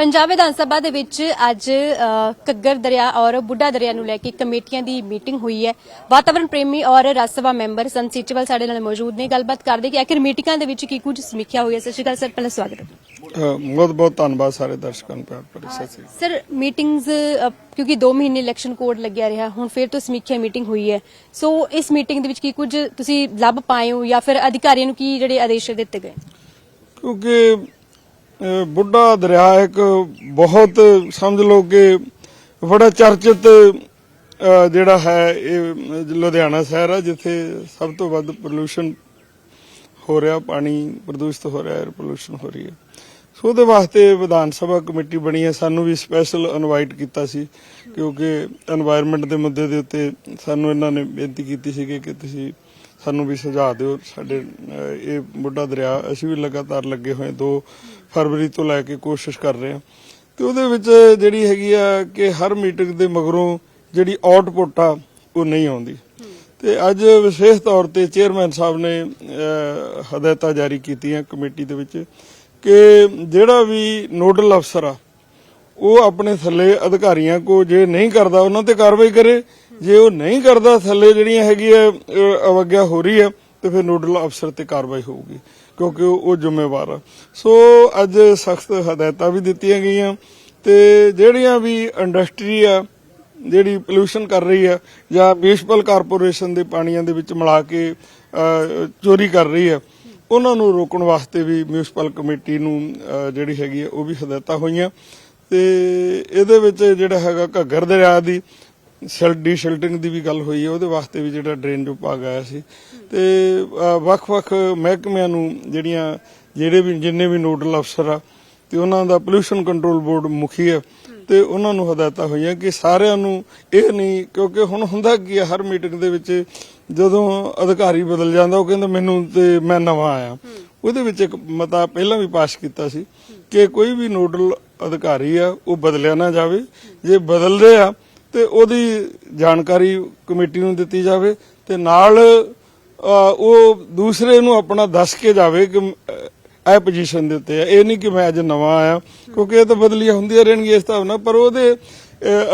ਪੰਜਾਬ ਵਿਧਾਨ ਸਭਾ ਦੇ ਵਿੱਚ ਅੱਜ ਅ, ਘੱਗਰ ਦਰਿਆ ਔਰ ਬੁੱਢਾ ਦਰਿਆ ਨੂੰ ਲੈ ਕੇ ਕਮੇਟੀਆਂ ਦੀ ਮੀਟਿੰਗ ਹੋਈ ਹੈ। ਵਾਤਾਵਰਣ ਪ੍ਰੇਮੀ ਔਰ ਰਾਜ ਸਭਾ ਮੈਂਬਰ ਸੰਤ ਸੀਚੇਵਾਲ ਸਾਡੇ ਨਾਲ ਮੌਜੂਦ ਨੇ। ਗੱਲਬਾਤ ਕਰਦੇ ਕਿ ਆਖਿਰ ਮੀਟਿੰਗਾਂ ਦੇ ਵਿੱਚ ਕੀ ਕੁਝ ਸਮੀਖਿਆ ਹੋਈ ਹੈ ਸਤਿ ਸ਼੍ਰੀ ਅਕਾਲ ਸਰ ਪਹਿਲਾਂ ਸਵਾਗਤ ਹੈ। ਬਹੁਤ ਬਹੁਤ ਧੰਨਵਾਦ ਸਾਰੇ ਦਰਸ਼ਕਾਂ ਨੂੰ ਪਿਆਰ ਭਰੀ ਸਤਿ ਸ੍ਰੀ ਅਕਾਲ। ਸਰ ਮੀਟਿੰਗਸ ਕਿਉਂਕਿ 2 ਮਹੀਨੇ ਇਲੈਕਸ਼ਨ ਕੋਡ ਲੱਗਿਆ ਰਿਹਾ ਹੁਣ ਫਿਰ ਤੋਂ ਸਮੀਖਿਆ ਮੀਟਿੰਗ ਹੋਈ ਹੈ। ਸੋ ਇਸ ਮੀਟਿੰਗ ਦੇ ਵਿੱਚ ਕੀ ਕੁਝ ਤੁਸੀਂ ਲੱਭ ਪਾਏ ਹੋ ਜਾਂ ਫਿਰ ਅਧਿਕਾਰੀਆਂ ਨੂੰ ਕੀ ਜਿਹੜੇ ਆਦੇਸ਼ ਦਿੱਤੇ ਗਏ? ਕਿਉਂਕਿ ਬੁੱਢਾ ਦਰਿਆ ਇੱਕ ਬਹੁਤ ਸਮਝ ਲਓ ਕਿ ਬੜਾ ਚਰਚਿਤ ਜਿਹੜਾ ਹੈ ਇਹ ਲੁਧਿਆਣਾ ਸ਼ਹਿਰ ਆ, ਜਿੱਥੇ ਸਭ ਤੋਂ ਵੱਧ ਪੋਲੂਸ਼ਨ ਹੋ ਰਿਹਾ, ਪਾਣੀ ਪ੍ਰਦੂਸ਼ਿਤ ਹੋ ਰਿਹਾ 에ਅਰ ਪੋਲੂਸ਼ਨ ਹੋ ਰਹੀ ਹੈ। ਸੋ ਉਹਦੇ ਵਾਸਤੇ ਵਿਧਾਨ ਸਭਾ ਕਮੇਟੀ ਬਣੀ ਹੈ। ਸਾਨੂੰ ਵੀ ਸਪੈਸ਼ਲ ਇਨਵਾਈਟ ਕੀਤਾ ਸੀ, ਕਿਉਂਕਿ এনवायरमेंट ਦੇ ਮੁੱਦੇ ਦੇ ਉੱਤੇ ਸਾਨੂੰ ਇਹਨਾਂ ਨੇ ਬੇਨਤੀ ਕੀਤੀ ਸੀ ਕਿ ਤੁਸੀਂ ਸਾਨੂੰ ਵੀ ਸੁਝਾਅ ਦਿਓ। ਸਾਡੇ ਇਹ ਬੁੱਢਾ ਦਰਿਆ, ਅਸੀਂ ਵੀ ਲਗਾਤਾਰ ਲੱਗੇ ਹੋਏ ਦੋ ਫਰਵਰੀ ਤੋਂ ਲੈ ਕੇ ਕੋਸ਼ਿਸ਼ ਕਰ ਰਹੇ ਹਾਂ। ਤੇ ਉਹਦੇ ਵਿੱਚ ਜਿਹੜੀ ਹੈਗੀ ਆ ਕਿ ਹਰ ਮੀਟਿੰਗ ਦੇ ਮਗਰੋਂ ਜਿਹੜੀ ਆਊਟਪੁੱਟ ਆ ਉਹ ਨਹੀਂ ਆਉਂਦੀ। ਤੇ ਅੱਜ ਵਿਸ਼ੇਸ਼ ਤੌਰ ਤੇ ਚੇਅਰਮੈਨ ਸਾਹਿਬ ਨੇ ਹਦਾਇਤਾਂ ਜਾਰੀ ਕੀਤੀਆਂ ਕਮੇਟੀ ਦੇ ਵਿੱਚ ਕਿ ਜਿਹੜਾ ਵੀ ਨੋਡਲ ਅਫਸਰ ਆ ਉਹ ਆਪਣੇ ਥੱਲੇ ਅਧਿਕਾਰੀਆਂ ਕੋ ਜੇ ਨਹੀਂ ਕਰਦਾ ਉਹਨਾਂ ਤੇ ਕਾਰਵਾਈ ਕਰੇ। ਜੇ ਉਹ ਨਹੀਂ ਕਰਦਾ ਥੱਲੇ ਜਿਹੜੀਆਂ ਹੈਗੀਆਂ ਅਹ, ਅਵਗਿਆ ਹੋ ਰਹੀ ਹੈ ਤੇ ਫਿਰ ਨੋਡਲ ਅਫਸਰ ਤੇ ਕਾਰਵਾਈ ਹੋਊਗੀ। ਕਿਉਂਕਿ ਉਹ ਉਹ ਜ਼ਿੰਮੇਵਾਰ ਆ। ਸੋ ਅੱਜ ਸਖਤ ਹਦਾਇਤਾਂ ਵੀ ਦਿੱਤੀਆਂ ਗਈਆਂ ਤੇ ਜਿਹੜੀਆਂ ਵੀ ਇੰਡਸਟਰੀ ਆ, ਜਿਹੜੀ ਪੋਲੂਸ਼ਨ ਕਰ ਰਹੀ ਆ ਜਾਂ ਮਿਊਨਿਸਪਲ ਕਾਰਪੋਰੇਸ਼ਨ ਦੇ ਪਾਣੀਆਂ ਦੇ ਵਿੱਚ ਮਿਲਾ ਕੇ ਚੋਰੀ ਕਰ ਰਹੀ ਆ, ਉਹਨਾਂ ਨੂੰ ਰੋਕਣ ਵਾਸਤੇ ਵੀ ਮਿਊਨਿਸਪਲ ਕਮੇਟੀ ਨੂੰ ਜਿਹੜੀ ਹੈਗੀ ਹੈ ਉਹ ਵੀ ਹਦਾਇਤਾਂ ਹੋਈਆਂ ਤੇ ਇਹਦੇ ਵਿੱਚ ਜਿਹੜਾ ਹੈਗਾ ਘੱਗਰ ਦਰਿਆ ਦੀ ਸ਼ੈਲਡੀ ਸ਼ਿਲਟਿੰਗ ਦੀ ਵੀ ਗੱਲ ਹੋਈ ਹੈ, ਉਹਦੇ ਵਾਸਤੇ ਵੀ ਜਿਹੜਾ ਡਰੇਨ ਵਿਭਾਗ ਆਇਆ ਸੀ। ਤੇ ਵੱਖ-ਵੱਖ ਮਹਿਕਮਿਆਂ ਨੂੰ ਜਿਹੜੀਆਂ, ਜਿਹੜੇ ਵੀ, ਜਿੰਨੇ ਵੀ ਨੋਡਲ ਅਫਸਰ ਆ, ਤੇ ਉਹਨਾਂ ਦਾ ਪੋਲੂਸ਼ਨ ਕੰਟਰੋਲ ਬੋਰਡ ਮੁਖੀ ਹੈ ਤੇ ਉਹਨਾਂ ਨੂੰ ਹਦਾਇਤਾਂ ਹੋਈਆਂ ਕਿ ਸਾਰਿਆਂ ਨੂੰ ਇਹ ਨਹੀਂ, ਕਿਉਂਕਿ ਹੁਣ ਹੁੰਦਾ ਕੀ ਹੈ ਹਰ ਮੀਟਿੰਗ ਦੇ ਵਿੱਚ ਜਦੋਂ ਅਧਿਕਾਰੀ ਬਦਲ ਜਾਂਦਾ, ਉਹ ਕਹਿੰਦਾ ਮੈਨੂੰ ਤੇ ਮੈਂ ਨਵਾਂ ਆਇਆ। ਉਹਦੇ ਵਿੱਚ ਇੱਕ ਮਤਾ ਪਹਿਲਾਂ ਵੀ ਪਾਸ ਕੀਤਾ ਸੀ ਕਿ ਕੋਈ ਵੀ ਨੋਡਲ ਅਧਿਕਾਰੀ ਆ, ਉਹ ਬਦਲਿਆ ਨਾ ਜਾਵੇ। ਜੇ ਬਦਲਦੇ ਆ ਤੇ ਉਹਦੀ ਜਾਣਕਾਰੀ ਕਮੇਟੀ ਨੂੰ ਦਿੱਤੀ ਜਾਵੇ ਤੇ ਨਾਲ ਉਹ ਦੂਸਰੇ ਨੂੰ ਆਪਣਾ ਦੱਸ ਕੇ ਜਾਵੇ ਕਿ ਇਹ ਪੋਜੀਸ਼ਨ ਦੇ ਉੱਤੇ ਹੈ ਇਹ ਨਹੀਂ ਕਿ ਮੈਂ ਅੱਜ ਨਵਾਂ ਆਇਆ, ਕਿਉਂਕਿ ਇਹ ਤਾਂ ਬਦਲੀਆਂ ਹੁੰਦੀਆਂ ਰਹਿਣਗੀਆਂ ਇਸ ਤਰ੍ਹਾਂ ਨਾਲ, ਪਰ ਉਹਦੇ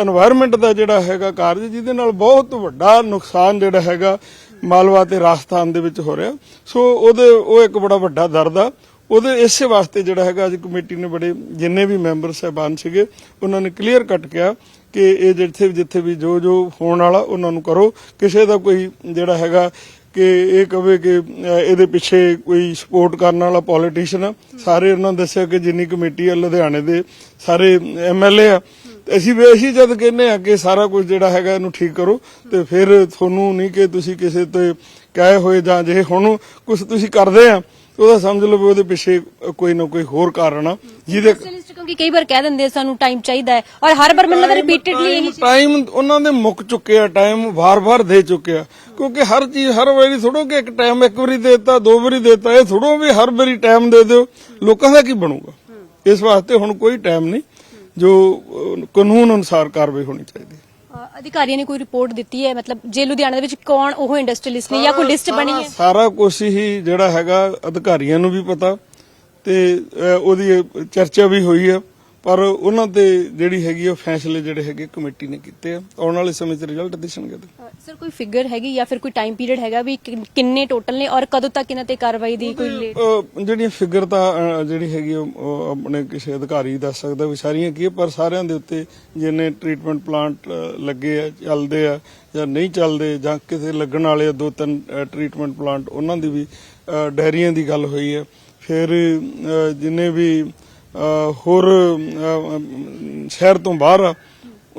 এনवायरमेंट ਦਾ ਜਿਹੜਾ ਹੈਗਾ ਕਾਰਜ, ਜਿਹਦੇ ਨਾਲ ਬਹੁਤ ਵੱਡਾ ਨੁਕਸਾਨ ਜਿਹੜਾ ਹੈਗਾ ਮਾਲਵਾ ਤੇ ਰਾਜਸਥਾਨ ਦੇ ਵਿੱਚ ਹੋ ਰਿਹਾ। ਸੋ ਉਹਦੇ, ਉਹ ਇੱਕ ਬੜਾ ਵੱਡਾ ਦਰਦ ਆ। ਉਹਦੇ ਇਸੇ ਵਾਸਤੇ ਜਿਹੜਾ ਹੈਗਾ, ਅੱਜ ਕਮੇਟੀ ਨੇ ਬੜੇ ਜਿੰਨੇ ਵੀ ਮੈਂਬਰ ਸਹਿਬਾਨ ਸੀਗੇ, ਉਹਨਾਂ ਨੇ ਕਲੀਅਰ ਕੱਟ ਕਿਹਾ ਕਿ ਇਹ ਜਿੱਥੇ ਜਿੱਥੇ ਵੀ ਜੋ ਜੋ ਹੋਣ ਵਾਲਾ, ਉਹਨਾਂ ਨੂੰ ਕਰੋ। ਕਿਸੇ ਦਾ ਕੋਈ ਜਿਹੜਾ ਹੈਗਾ ਕਿ ਇਹ ਕਵੇ ਕਿ ਇਹਦੇ ਪਿੱਛੇ ਕੋਈ ਸਪੋਰਟ ਕਰਨ ਵਾਲਾ ਪੋਲੀਟੀਸ਼ੀਅਨ ਆ। ਸਾਰੇ ਉਹਨਾਂ ਦੱਸਿਆ ਕਿ ਜਿੰਨੀ ਕਮੇਟੀ ਆ, ਲੁਧਿਆਣੇ ਦੇ ਸਾਰੇ ਐਮਐਲਏ ਆ। ਤੇ ਅਸੀਂ ਵੀ ਅਸੀਂ ਜਦ ਕਹਿੰਦੇ ਆ ਕਿ ਸਾਰਾ ਕੁਝ ਜਿਹੜਾ ਹੈਗਾ, ਇਹਨੂੰ ਠੀਕ ਕਰੋ ਤੇ ਫਿਰ ਤੁਹਾਨੂੰ ਨਹੀਂ ਕਿ ਤੁਸੀਂ ਕਿਸੇ ਤੇ ਕਹੇ ਹੋਏ ਜਾਂ ਜੇ ਹੁਣ ਕੁਝ ਤੁਸੀਂ ਕਰਦੇ ਆ। ਉਹਦਾ ਸਮਝ ਲਓ ਵੀ ਉਹਦੇ ਪਿੱਛੇ ਕੋਈ ਨਾ ਕੋਈ ਹੋਰ ਕਾਰਨ ਆ ਜਿਹਦੇ ਸਪੈਸ਼ਲਿਸਟ ਕਿਉਂਕਿ ਕਈ ਵਾਰ ਕਹਿ ਦਿੰਦੇ ਆ, ਸਾਨੂੰ ਟਾਈਮ ਚਾਹੀਦਾ ਹੈ। ਔਰ ਹਰ ਵਾਰ ਮੈਨੂੰ ਲੱਗਦਾ ਰਿਪੀਟਡਲੀ ਇਹੀ ਟਾਈਮ ਉਹਨਾਂ ਦੇ ਮੁੱਕ ਚੁੱਕੇ ਆ ਟਾਈਮ ਵਾਰ-ਵਾਰ ਦੇ ਚੁੱਕੇ ਆ ਕਿਉਂਕਿ ਹਰ ਚੀਜ਼ ਹਰ ਵਾਰੀ ਥੋੜੋ ਕਿ ਇੱਕ ਟਾਈਮ ਇੱਕ ਵਾਰੀ ਦੇਤਾ ਦੋ ਵਾਰੀ ਦੇਤਾ ਇਹ ਥੋੜੋ ਵੀ ਹਰ ਵਾਰੀ ਟਾਈਮ ਦੇ ਦਿਓ। ਲੋਕਾਂ ਦਾ ਕੀ ਬਣੂਗਾ? ਇਸ ਵਾਸਤੇ ਹੁਣ ਕੋਈ ਟਾਈਮ ਨਹੀਂ ਜੋ ਅਹ, ਕਾਨੂੰਨ ਅਨੁਸਾਰ ਕਾਰਵਾਈ ਹੋਣੀ ਚਾਹੀਦੀ ਹੈ। ਅਧਿਕਾਰੀਆਂ ਨੇ ਕੋਈ ਰਿਪੋਰਟ ਦਿੱਤੀ ਹੈ? ਮਤਲਬ ਜੇ ਲੁਧਿਆਣਾ ਦੇ ਵਿੱਚ ਕੌਣ ਉਹ ਇੰਡਸਟਰੀਲਿਸਟ ਨੇ ਜਾਂ ਕੋਈ ਲਿਸਟ ਬਣੀ ਹੈ? ਸਾਰਾ ਕੁਝ ਹੀ ਜਿਹੜਾ ਹੈਗਾ ਅਧਿਕਾਰੀਆਂ ਨੂੰ ਵੀ ਪਤਾ ਤੇ ਅਹ, ਉਹਦੀ ਚਰਚਾ ਵੀ ਹੋਈ ਹੈ। ਪਰ ਉਹਨਾਂ ਤੇ ਜਿਹੜੀ ਹੈਗੀ ਉਹ ਫੈਸਲੇ ਜਿਹੜੇ ਹੈਗੇ ਕਮੇਟੀ ਨੇ ਕੀਤੇ ਆ। ਆਉਣ ਵਾਲੇ ਸਮੇਂ 'ਚ ਰਿਜ਼ਲਟ ਦਿਸਣਗੇ ਤੇ ਸਰ ਕੋਈ ਫਿਗਰ ਹੈਗੀ ਜਾਂ ਫਿਰ ਕੋਈ ਟਾਈਮ ਪੀਰੀਅਡ ਹੈਗਾ ਵੀ ਕਿ- ਕਿੰਨੇ ਟੋਟਲ ਨੇ ਔਰ ਕਦੋਂ ਤੱਕ ਇਹਨਾਂ ਤੇ ਕਾਰਵਾਈ ਦੀ ਕੋਈ ਲੇਟ ਅਹ ਜਿਹੜੀਆਂ ਫਿਗਰ ਤਾਂ ਅਹ, ਜਿਹੜੀ ਹੈਗੀ ਉਹ ਉਹ ਆਪਣੇ ਕਿਸੇ ਅਧਿਕਾਰੀ ਦੱਸ ਸਕਦਾ ਵੀ ਸਾਰੀਆਂ ਕੀ ਹੈ, ਪਰ ਸਾਰਿਆਂ ਦੇ ਉੱਤੇ ਜਿੰਨੇ ਟ੍ਰੀਟਮੈਂਟ ਪਲਾਂਟ ਲੱਗੇ ਆ ਚੱਲਦੇ ਆ ਜਾਂ ਨਹੀਂ ਚੱਲਦੇ ਜਾਂ ਕਿਸੇ ਲੱਗਣ ਵਾਲੇ ਆ, ਦੋ ਤਿੰਨ ਟ੍ਰੀਟਮੈਂਟ ਪਲਾਂਟ ਉਹਨਾਂ ਦੀ ਵੀ ਅਹ, ਡੈਰੀਆਂ ਦੀ ਗੱਲ ਹੋਈ ਹੈ ਫਿਰ ਅਹ, ਜਿੰਨੇ ਵੀ ਹੋਰ ਸ਼ਹਿਰ ਤੋਂ ਬਾਹਰ ਆ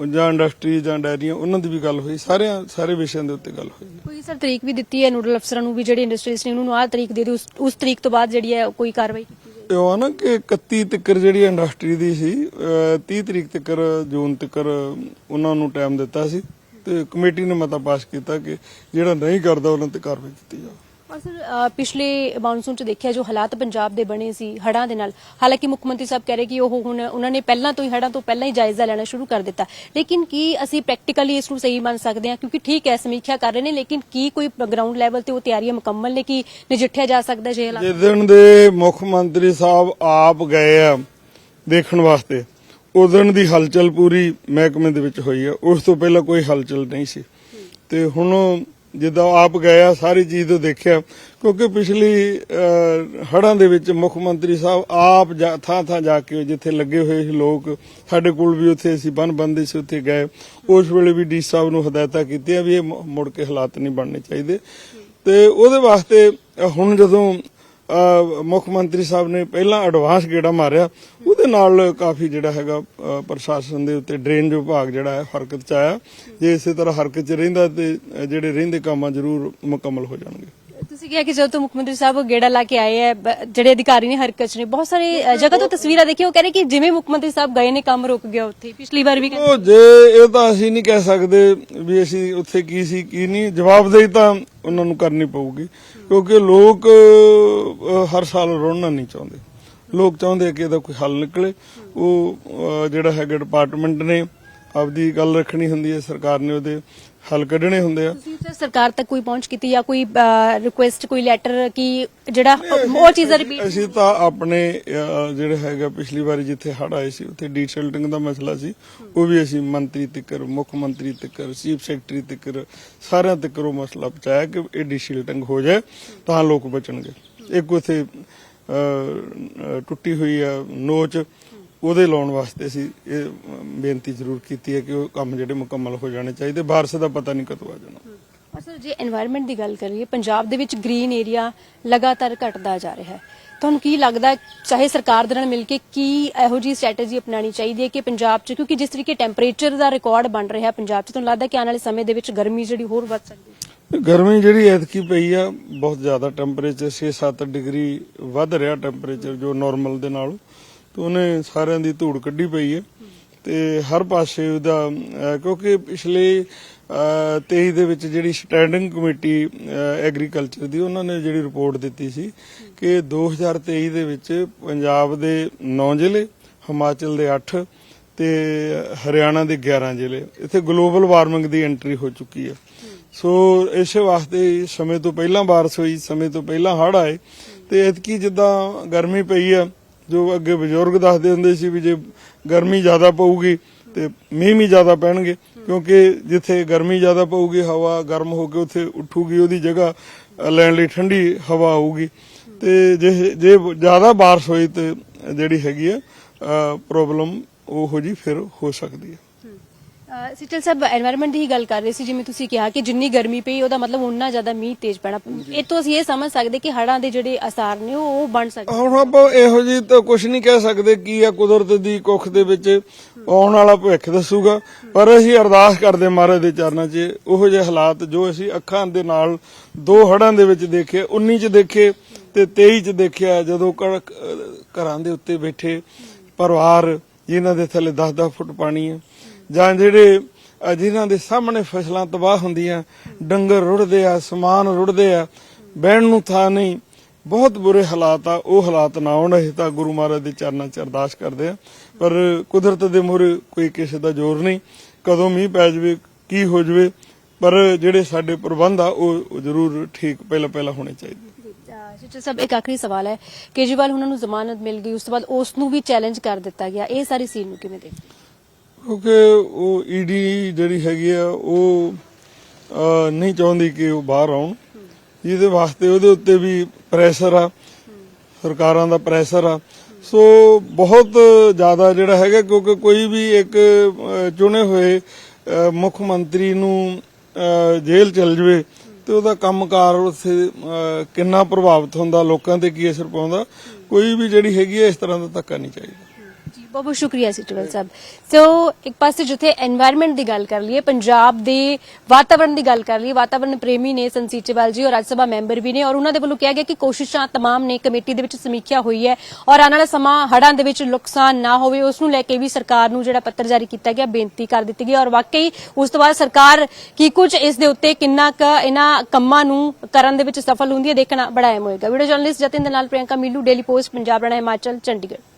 ਜਾਂ ਇੰਡਸਟਰੀ ਜਾਂ ਡੈਰੀਆਂ ਉਹਨਾਂ ਦੀ ਵੀ ਗੱਲ ਹੋਈ ਸਾਰਿਆਂ ਸਾਰੇ ਵਿਸ਼ਿਆਂ ਦੇ ਉੱਤੇ ਗੱਲ ਹੋਈ। ਕੋਈ ਸਰ ਤਰੀਕ ਵੀ ਦਿੱਤੀ ਹੈ ਨੂਡਲ ਅਫਸਰਾਂ ਨੂੰ ਵੀ ਜਿਹੜੇ ਇੰਡਸਟਰੀਜ਼ ਨੇ ਉਹਨਾਂ ਨੂੰ ਆਹ ਤਰੀਕ ਦੇ ਦਿਓ ਉਸ- ਤਰੀਕ ਤੋਂ ਬਾਅਦ ਜਿਹੜੀ ਹੈ ਕੋਈ ਕਾਰਵਾਈ ਕੀਤੀ ਉਹ ਆ ਨਾ ਕਿ 31 ਤੱਕਰ ਜਿਹੜੀ ਇੰਡਸਟਰੀ ਦੀ ਸੀ ਅਹ 30 ਤਰੀਕ ਤੱਕਰ ਜੂਨ ਤੱਕਰ ਉਹਨਾਂ ਨੂੰ ਟਾਈਮ ਦਿੱਤਾ ਸੀ ਤੇ ਕਮੇਟੀ ਨੇ ਮਤਾ ਪਾਸ ਕੀਤਾ ਕਿ ਜਿਹੜਾ ਨਹੀਂ ਕਰਦਾ ਉਹਨਾਂ ਤੇ ਕਾਰਵਾਈ ਕੀਤੀ ਜਾਵੇ। ਸਰ ਅ, ਪਿਛਲੇ ਮਾਨਸੂਨ ਚ ਦੇਖਿਆ ਜੋ ਹਾਲਾਤ ਪੰਜਾਬ ਦੇ ਬਣੇ ਸੀ ਹੜ੍ਹਾਂ ਦੇ ਨਾਲ ਹਾਲਾਂਕਿ ਮੁੱਖ ਮੰਤਰੀ ਸਾਹਿਬ ਕਹਿ ਰਹੇ ਕਿ ਉਹ ਹੁਣ ਉਹਨਾਂ ਨੇ ਪਹਿਲਾਂ ਤੋਂ ਹੀ ਹੜ੍ਹਾਂ ਤੋਂ ਪਹਿਲਾਂ ਹੀ ਜਾਇਜ਼ਾ ਲੈਣਾ ਸ਼ੁਰੂ ਕਰ ਦਿੱਤਾ। ਲੇਕਿਨ ਕੀ ਅਸੀਂ ਪ੍ਰੈਕਟੀਕਲੀ ਇਸ ਨੂੰ ਸਹੀ ਮੰਨ ਸਕਦੇ ਹਾਂ? ਕਿਉਂਕਿ ਠੀਕ ਹੈ ਸਮੀਖਿਆ ਕਰ ਰਹੇ ਨੇ ਲੇਕਿਨ ਕੀ ਕੋਈ ਗਰਾਊਂਡ ਲੈਵਲ ਤੇ ਉਹ ਤਿਆਰੀਆਂ ਮੁਕੰਮਲ ਨੇ ਕਿ ਨਜਿੱਠਿਆ ਜਾ ਸਕਦਾ ਜੇ ਹਾਲਾਤ ਜਿਸ ਦਿਨ ਦੇ ਮੁੱਖ ਮੰਤਰੀ ਸਾਹਿਬ ਆਪ ਗਏ ਆ ਦੇਖਣ ਵਾਸਤੇ ਉਦੋਂ ਦੀ ਹਲਚਲ ਪੂਰੀ ਮਹਿਕਮੇ ਦੇ ਵਿੱਚ ਹੋਈ ਆ। ਉਸ ਤੋਂ ਪਹਿਲਾਂ ਕੋਈ ਹਲਚਲ ਨਹੀਂ ਸੀ। ਤੇ ਹੁਣ ਜਿੱਦਾਂ ਆਪ ਗਿਆ ਸਾਰੀ ਚੀਜ਼ ਤੋਂ ਦੇਖਿਆ। ਕਿਉਂਕਿ ਪਿਛਲੀ ਹੜਾਂ ਦੇ ਵਿੱਚ ਮੁੱਖ ਮੰਤਰੀ ਸਾਹਿਬ ਆਪ ਥਾਂ ਥਾਂ ਜਾ ਕੇ ਜਿੱਥੇ ਲੱਗੇ ਹੋਏ ਸੀ ਲੋਕ ਸਾਡੇ ਕੋਲ ਵੀ ਉੱਥੇ ਅਸੀਂ ਬੰਨ ਬੰਦੇ ਸੀ ਉੱਥੇ ਗਏ। ਉਸ ਵੇਲੇ ਵੀ ਡੀ ਸਾਹਿਬ ਨੂੰ ਹਦਾਇਤਾਂ ਕੀਤੀਆਂ ਵੀ ਇਹ ਮੁੜ ਕੇ ਹਾਲਾਤ ਨਹੀਂ ਬਣਨੇ ਚਾਹੀਦੇ। ਤੇ ਉਹਦੇ ਵਾਸਤੇ ਹੁਣ ਜਦੋਂ ਅ, ਮੁੱਖ ਮੰਤਰੀ ਸਾਹਿਬ ਨੇ ਪਹਿਲਾਂ ਐਡਵਾਂਸ ਗੇੜਾ ਮਾਰਿਆ ਉਹਦੇ ਨਾਲ ਕਾਫੀ ਜਿਹੜਾ ਹੈਗਾ ਪ੍ਰਸ਼ਾਸਨ ਦੇ ਉੱਤੇ ਡਰੇਨ ਵਿਭਾਗ ਜਿਹੜਾ ਹੈ ਹਰਕਤ ਚ ਆਇਆ। ਜੇ ਇਸੇ ਤਰ੍ਹਾਂ ਹਰਕਤ ਚ ਰਹਿੰਦਾ ਤੇ ਜਿਹੜੇ ਰਹਿੰਦੇ ਕੰਮ ਜ਼ਰੂਰ ਮੁਕੰਮਲ ਹੋ ਜਾਣਗੇ। ਤੁਸੀਂ ਕਿਹਾ ਕਿ ਜਦੋਂ ਤੋਂ ਮੁੱਖ ਮੰਤਰੀ ਸਾਹਿਬ ਗੇੜਾ ਲਾ ਕੇ ਆਏ ਹੈ ਜਿਹੜੇ ਅਧਿਕਾਰੀ ਨੇ ਹਰਕਤ 'ਚ ਨੇ ਬਹੁਤ ਸਾਰੇ ਜਗ੍ਹਾ ਤੋਂ ਤਸਵੀਰਾਂ ਦੇਖੀਆਂ ਉਹ ਕਹਿ ਰਹੇ ਕਿ ਜਿਵੇਂ ਮੁੱਖ ਮੰਤਰੀ ਸਾਹਿਬ ਗਏ ਨੇ ਕੰਮ ਰੁਕ ਗਿਆ ਉੱਥੇ ਪਿਛਲੀ ਵਾਰ ਵੀ ਕਹਿੰਦੇ ਉਹ ਜੇ ਇਹ ਤਾਂ ਅਸੀਂ ਨਹੀਂ ਕਹਿ ਸਕਦੇ ਵੀ ਅਸੀਂ ਉੱਥੇ ਕੀ ਸੀ ਕੀ ਨਹੀਂ ਜਵਾਬਦੇਹੀ ਤਾਂ ਉਹਨਾਂ ਨੂੰ ਕਰਨੀ ਪਊਗੀ। ਕਿਉਂਕਿ ਲੋਕ ਹਰ ਸਾਲ ਰੋਣਾ ਨਹੀਂ ਚਾਹੁੰਦੇ। ਲੋਕ ਚਾਹੁੰਦੇ ਕਿ ਇਹਦਾ ਕੋਈ ਹੱਲ ਨਿਕਲੇ। ਉਹ ਜਿਹੜਾ ਹੈਗਾ ਡਿਪਾਰਟਮੈਂਟ ਨੇ ਆਪਦੀ ਗੱਲ ਰੱਖਣੀ ਹੁੰਦੀ ਹੈ ਸਰਕਾਰ ਨੇ ਉਹਦੇ ਹੱਲ ਕੱਢਣੇ ਹੁੰਦੇ ਆ। ਤੁਸੀਂ ਸਰ ਸਰਕਾਰ ਤੱਕ ਕੋਈ ਪਹੁੰਚ ਕੀਤੀ ਜਾਂ ਕੋਈ ਰਿਕੁਐਸਟ ਕੋਈ ਲੈਟਰ ਕਿ ਜਿਹੜਾ ਉਹ ਚੀਜ਼ਾਂ ਰਿਪੀਟ ਅਸੀਂ ਤਾਂ ਆਪਣੇ ਜਿਹੜੇ ਹੈਗਾ ਪਿਛਲੀ ਵਾਰੀ ਜਿੱਥੇ ਹੜ ਆਏ ਸੀ ਉੱਥੇ ਡੀਸ਼ਿਲਟਿੰਗ ਦਾ ਮਸਲਾ ਸੀ। ਉਹ ਵੀ ਅਸੀਂ ਮੰਤਰੀ ਤੱਕਰ ਮੁੱਖ ਮੰਤਰੀ ਤੱਕਰ ਚੀਫ ਸੈਕਟਰੀ ਤੱਕਰ ਸਾਰਿਆਂ ਤੱਕਰ ਉਹ ਮਸਲਾ ਪਹੁੰਚਾਇਆ ਕਿ ਇਹ ਡੀਸ਼ਿਲਟਿੰਗ ਹੋ ਜਾਏ ਤਾਂ ਲੋਕ ਬਚਣਗੇ। ਇੱਕ ਉਥੇ ਟੁੱਟੀ ਹੋਈ ਆ ਨੋਚ, ਉਹਦੇ ਲਾਉਣ ਵਾਸਤੇ ਅਸੀਂ ਇਹ ਬੇਨਤੀ ਜ਼ਰੂਰ ਕੀਤੀ ਹੈ ਕਿ ਉਹ ਕੰਮ ਜਿਹੜੇ ਮੁਕੰਮਲ ਹੋ ਜਾਣੇ ਚਾਹੀਦੇ। ਬਾਰਿਸ਼ ਦਾ ਪਤਾ ਨਹੀਂ ਕਦੋਂ ਆ ਜਾਣਾ। ਔਰ ਜੇ এনवायरमेंट ਦੀ ਗੱਲ ਕਰੀਏ, ਪੰਜਾਬ ਦੇ ਵਿੱਚ ਗ੍ਰੀਨ ਏਰੀਆ ਲਗਾਤਾਰ ਘਟਦਾ ਜਾ ਰਿਹਾ ਹੈ। ਤੁਹਾਨੂੰ ਕੀ ਲੱਗਦਾ, ਚਾਹੇ ਸਰਕਾਰ ਦੇ ਨਾਲ ਮਿਲ ਕੇ ਕੀ ਇਹੋ ਜੀ ਸਟ੍ਰੈਟਜੀ ਅਪਣਾਣੀ ਚਾਹੀਦੀ ਹੈ ਕਿ ਪੰਜਾਬ 'ਚ, ਕਿਉਂਕਿ ਜਿਸ ਤਰੀਕੇ ਟੈਂਪਰੇਚਰ ਦਾ ਰਿਕਾਰਡ ਬਣ ਰਿਹਾ ਪੰਜਾਬ 'ਚ, ਤੁਹਾਨੂੰ ਲੱਗਦਾ ਕਿ ਆਉਣ ਵਾਲੇ ਸਮੇਂ ਦੇ ਵਿੱਚ ਗਰਮੀ ਜਿਹੜੀ ਹੋਰ ਵੱਧ ਸਕਦੀ ਹੈ? ਗਰਮੀ ਜਿਹੜੀ ਐਤਕੀ ਪਈ ਆ ਬਹੁਤ ਜ਼ਿਆਦਾ ਟੈਂਪਰੇਚਰ 6-7 ਡਿਗਰੀ ਵੱਧ ਰਿਹਾ ਟੈਂਪਰੇਚਰ ਜੋ ਨਾਰਮਲ ਦੇ ਨਾਲ। ਤੇ ਉਹਨੇ ਸਾਰਿਆਂ ਦੀ ਧੂੜ ਕੱਢੀ ਪਈ ਹੈ ਤੇ ਹਰ ਪਾਸੇ ਉਹਦਾ ਕਿਉਂਕਿ ਪਿਛਲੇ ਅਹ, 23 ਦੇ ਵਿੱਚ ਜਿਹੜੀ ਸਟੈਂਡਿੰਗ ਕਮੇਟੀ ਐਗਰੀਕਲਚਰ ਦੀ ਉਹਨਾਂ ਨੇ ਜਿਹੜੀ ਰਿਪੋਰਟ ਦਿੱਤੀ ਸੀ ਕਿ 2023 ਦੇ ਵਿੱਚ ਪੰਜਾਬ ਦੇ 9 ਜ਼ਿਲ੍ਹੇ ਹਿਮਾਚਲ ਦੇ 8 ਤੇ ਹਰਿਆਣਾ ਦੇ 11 ਜ਼ਿਲ੍ਹੇ। ਇੱਥੇ ਗਲੋਬਲ ਵਾਰਮਿੰਗ ਦੀ ਐਂਟਰੀ ਹੋ ਚੁੱਕੀ ਹੈ ਸੋ ਇਸੇ ਵਾਸਤੇ ਸਮੇਂ ਤੋਂ ਪਹਿਲਾਂ ਬਾਰਿਸ਼ ਹੋਈ, ਸਮੇਂ ਤੋਂ ਪਹਿਲਾਂ ਹੜ੍ਹ ਆਏ। ਤੇ ਇਤਕੀ ਜਿੱਦਾਂ ਗਰਮੀ ਪਈ ਆ, ਜੋ ਅੱਗੇ ਬਜ਼ੁਰਗ ਦੱਸਦੇ ਹੁੰਦੇ ਸੀ ਵੀ ਜੇ ਗਰਮੀ ਜ਼ਿਆਦਾ ਪਊਗੀ ਤੇ ਮੀਂਹ ਵੀ ਜ਼ਿਆਦਾ ਪੈਣਗੇ, ਕਿਉਂਕਿ ਜਿੱਥੇ ਗਰਮੀ ਜ਼ਿਆਦਾ ਪਊਗੀ, ਹਵਾ ਗਰਮ ਹੋ ਕੇ ਉੱਥੇ ਉੱਠੂਗੀ, ਉਹਦੀ ਜਗ੍ਹਾ ਲੈਣ ਲਈ ਠੰਡੀ ਹਵਾ ਆਊਗੀ। ਤੇ ਜੇ ਜੇ ਜ਼ਿਆਦਾ ਬਾਰਿਸ਼ ਹੋਈ ਤੇ ਜਿਹੜੀ ਹੈਗੀ ਆ ਪ੍ਰੋਬਲਮ, ਉਹੋ ਜੀ ਫਿਰ ਹੋ ਸਕਦੀ ਹੈ ਸਿੱਟਲ ਸਾਹਿਬ এনवायरमेंट ਦੀ ਗੱਲ ਕਰ ਰਹੇ ਸੀ ਜਿਵੇਂ ਤੁਸੀਂ ਕਿਹਾ ਕਿ ਜਿੰਨੀ ਗਰਮੀ ਪਈ ਉਹਦਾ ਮਤਲਬ ਉਨਾ ਜ਼ਿਆਦਾ ਮੀਂਹ ਤੇਜ਼ ਪੈਣਾ। ਇਹ ਤੋਂ ਅਸੀਂ ਇਹ ਸਮਝ ਸਕਦੇ ਕਿ ਹੜ੍ਹਾਂ ਦੇ ਜਿਹੜੇ ਅਸਰ ਨੇ ਉਹ ਬਣ ਸਕਦੇ ਹੁਣ ਆਪਾਂ ਇਹੋ ਜੀ ਤਾਂ ਕੁਝ ਨਹੀਂ ਕਹਿ ਸਕਦੇ ਕੀ ਆ ਕੁਦਰਤ ਦੀ ਕੁੱਖ ਦੇ ਵਿੱਚ ਆਉਣ ਵਾਲਾ ਭਵਿੱਖ ਦੱਸੂਗਾ। ਪਰ ਅਸੀਂ ਅਰਦਾਸ ਕਰਦੇ ਮਹਾਰਾਜ ਦੇ ਚਰਨਾਂ 'ਚ ਉਹੋ ਜਿਹੇ ਹਾਲਾਤ ਜੋ ਅਸੀਂ ਅੱਖਾਂ ਦੇ ਨਾਲ ਦੋ ਹੜਾਂ ਦੇ ਵਿੱਚ ਦੇਖੇ 19 'ਚ ਦੇਖੇ ਤੇ 23 'ਚ ਦੇਖਿਆ ਜਦੋਂ ਘਰਾਂ ਦੇ ਉੱਤੇ ਬੈਠੇ ਪਰਿਵਾਰ ਜਿਨ੍ਹਾਂ ਦੇ ਥੱਲੇ 10-10 ਫੁੱਟ ਪਾਣੀ ਹੈ ਜਾਂ ਜਿਹੜੇ ਜਿਨ੍ਹਾਂ ਦੇ ਸਾਹਮਣੇ ਫਸਲਾਂ ਤਬਾਹ ਹੁੰਦੀਆਂ, ਡੰਗਰ ਰੁੜਦੇ ਆ, ਸਮਾਨ ਰੁੜਦੇ ਆ, ਬਹਿਣ ਨੂੰ ਥਾਂ ਨਹੀਂ, ਬਹੁਤ ਬੁਰੇ ਹਾਲਾਤ ਆ, ਉਹ ਹਾਲਾਤ ਨਾ ਆਉਣ ਇਹ ਤਾਂ ਗੁਰੂ ਮਹਾਰਾਜ ਦੇ ਚਰਨਾਂ 'ਚ ਅਰਦਾਸ ਕਰਦੇ ਆ। ਪਰ ਕੁਦਰਤ ਦੇ ਮੂਹਰੇ ਕੋਈ ਕਿਸੇ ਦਾ ਜ਼ੋਰ ਨਹੀਂ, ਕਦੋਂ ਮੀਂਹ ਪੈ ਜਾਵੇ, ਕੀ ਹੋ ਜਾਵੇ, ਪਰ ਜਿਹੜੇ ਸਾਡੇ ਪ੍ਰਬੰਧ ਆ, ਉਹ ਜ਼ਰੂਰ ਠੀਕ ਪਹਿਲਾਂ ਪਹਿਲਾਂ ਹੋਣੇ ਚਾਹੀਦੇ। ਸਿੱਟਲ ਸਾਹਿਬ, ਇੱਕ ਆਖਰੀ ਸਵਾਲ ਹੈ। ਕੇਜਰੀਵਾਲ ਉਹਨਾਂ ਨੂੰ ਜ਼ਮਾਨਤ ਮਿਲ ਗਈ, ਉਸ ਤੋਂ ਬਾਅਦ ਉਸ ਨੂੰ ਵੀ ਚੈਲੰਜ ਕਰ ਦਿੱਤਾ ਗਿਆ। ਇਹ ਸਾਰੀ ਸੀਨ ਨੂੰ ਕਿਵੇਂ ਦੇਖਦੇ ਕਿਉਂਕਿ ਉਹ ਈਡੀ ਜਿਹੜੀ ਹੈਗੀ ਆ, ਉਹ ਨਹੀਂ ਚਾਹੁੰਦੀ ਕਿ ਉਹ ਬਾਹਰ ਆਉਣ। ਜਿਹਦੇ ਵਾਸਤੇ ਉਹਦੇ ਉੱਤੇ ਵੀ ਪ੍ਰੈਸ਼ਰ ਆ। ਸਰਕਾਰਾਂ ਦਾ ਪ੍ਰੈਸ਼ਰ ਆ। ਸੋ, ਬਹੁਤ ਜ਼ਿਆਦਾ ਜਿਹੜਾ ਹੈਗਾ, ਕਿਉਂਕਿ ਕੋਈ ਵੀ ਇੱਕ ਚੁਣੇ ਹੋਏ ਮੁੱਖ ਮੰਤਰੀ ਨੂੰ ਜੇਲ੍ਹ ਚਲ ਜਵੇ ਤੇ ਉਹਦਾ ਕੰਮਕਾਰ ਉੱਥੇ ਕਿੰਨਾ ਪ੍ਰਭਾਵਿਤ ਹੁੰਦਾ, ਲੋਕਾਂ ਤੇ ਕੀ ਅਸਰ ਪਾਉਂਦਾ, ਕੋਈ ਵੀ ਜਿਹੜੀ ਹੈਗੀ ਹੈ ਇਸ ਤਰ੍ਹਾਂ ਦਾ ਧੱਕਾ ਨਹੀਂ ਚਾਹੀਦਾ। ਬਹੁਤ ਬਹੁਤ ਸ਼ੁਕਰੀਆ ਸਿਟਵਲ ਸਾਹਿਬ। ਸੋ ਇੱਕ ਪਾਸੇ ਜਿੱਥੇ এনवायरमेंट ਦੀ ਗੱਲ ਕਰ ਲਈਏ, ਪੰਜਾਬ ਦੇ ਵਾਤਾਵਰਣ ਦੀ ਗੱਲ ਕਰ ਲਈਏ ਵਾਤਾਵਰਣ ਪ੍ਰੇਮੀ ਨੇ ਸੰਸੀਚੇਵਾਲ ਜੀ ਔਰ ਰਾਜ ਸਭਾ ਮੈਂਬਰ ਵੀ ਨੇ ਔਰ ਉਹਨਾਂ ਦੇ ਵੱਲੋਂ ਕਿਹਾ ਗਿਆ ਕਿ ਕੋਸ਼ਿਸ਼ਾਂ ਤਮਾਮ ਨੇ ਕਮੇਟੀ ਦੇ ਵਿੱਚ ਸਮੀਖਿਆ ਹੋਈ ਹੈ ਔਰ ਆਉਣ ਵਾਲਾ ਸਮਾਂ ਹੜਾਂ ਦੇ ਵਿੱਚ ਨੁਕਸਾਨ ਨਾ ਹੋਵੇ, ਉਸ ਨੂੰ ਲੈ ਕੇ ਵੀ ਸਰਕਾਰ ਨੂੰ ਜਿਹੜਾ ਪੱਤਰ ਜਾਰੀ ਕੀਤਾ ਗਿਆ, ਬੇਨਤੀ ਕਰ ਦਿੱਤੀ ਗਈ ਔਰ ਵਾਕਈ ਉਸ ਤੋਂ ਬਾਅਦ ਸਰਕਾਰ ਕੀ ਕੁਝ ਇਸ ਦੇ ਉੱਤੇ ਕਿੰਨਾ ਕ ਇਹਨਾਂ ਕੰਮਾਂ ਨੂੰ ਕਰਨ ਦੇ ਵਿੱਚ ਸਫਲ ਹੁੰਦੀ ਹੈ, ਦੇਖਣਾ ਬੜਾ ਅਹਿਮ ਹੋਏਗਾ। ਵੀਡੀਓ ਜਰਨਲਿਸਟ ਜਤਿਨ ਦੇ ਨਾਲ ਪ੍ਰਿਯੰਕਾ ਮੀਲੂ ਡੇਲੀ ਪੋਸਟ ਪੰਜਾਬ, ਰਣਾ ਹਿਮਾਚਲ, ਚੰਡੀਗੜ੍ਹ।